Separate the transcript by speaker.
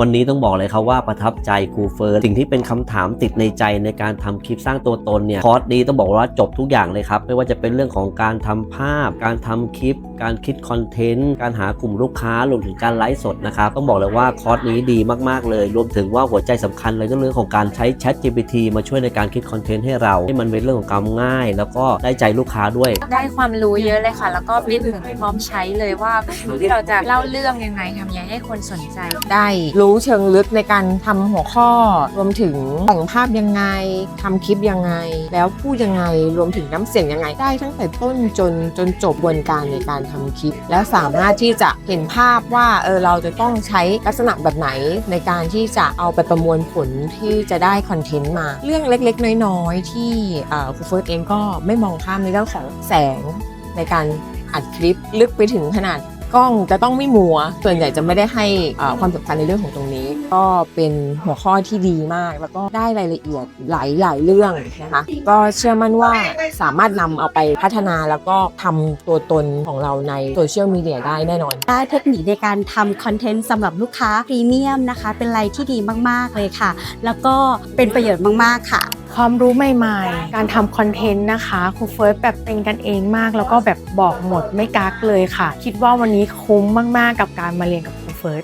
Speaker 1: วันนี้ต้องบอกเลยครับว่าประทับใจครูเฟิร์สสิ่งที่เป็นคำถามติดในใจในการทำคลิปสร้างตัวตนเนี่ยคอร์สนี้ต้องบอกว่าจบทุกอย่างเลยครับ ไม่ว่าจะเป็นเรื่องของการทำภาพ การทำคลิป การคิดคอนเทนต์ การหากลุ่มลูกค้ารวมถึงการไลฟ์สดนะครับ ต้องบอกเลยว่าคอร์สนี้ดีมากๆเลย รวมถึงว่าหัวใจสำคัญเลยก็เรื่องของการใช้ Chat GPT มาช่วยในการคิดคอนเทนต์ให้เราให้มันเป็นเรื่องของความง่าย แล้วก็ได้ใจลูกค้าด้วย
Speaker 2: ได้ความรู้เยอะเลยค่ะ แล้วก็เป็นถึงพร้อมใช้เลยว่าที่เราจะเล่าเรื่องยังไงทำยังไงให้คนสนใจ
Speaker 3: ได้รู้เชิงลึกในการทำหัวข้อ รวมถึงแต่งภาพยังไงทำคลิปยังไง แล้วพูดยังไงรวมถึงน้ำเสียงยังไง ได้ตั้งแต่ต้นจนจนจบกระบวนการในการทำคลิป แล้วสามารถที่จะเห็นภาพว่าเออเราจะต้องใช้ลักษณะแบบไหนในการที่จะเอาไปประมวลผลที่จะได้คอนเทนต์มา เรื่องเล็กๆ น้อยๆ ที่อ่อครูเฟิร์สเองก็ไม่มองข้ามในเรื่องของแสงในการอัดคลิปลึกไปถึงขนาด กล้องจะต้องไม่มัว ส่วนใหญ่จะไม่ได้ให้อ่าความสำคัญในเรื่องของตรงนี้ ก็เป็นหัวข้อที่ดีมาก แล้วก็ได้รายละเอียดหลายหลายเรื่องนะคะก็เชื่อมั่นว่าสามารถนำเอาไปพัฒนาแล้วก็ทำตัวตนของเราในโซเชียลมีเดียได้แน่นอน
Speaker 4: ได้เทคนิคในการทำคอนเทนต์สำหรับลูกค้าพรีเมียมนะคะ เป็นอะไรที่ดีมาก ๆ เลยค่ะ แล้วก็เป็นประโยชน์มาก ๆ ค่ะ
Speaker 5: ความรู้ใหม่ๆ การทำคอนเทนต์นะคะครูเฟิร์สแบบเป็นกันเองมาก แล้วก็แบบบอกหมดไม่กักเลยค่ะ คิดว่าวันนี้คุ้มมากๆ กับการมาเรียนกับครูเฟิร์ส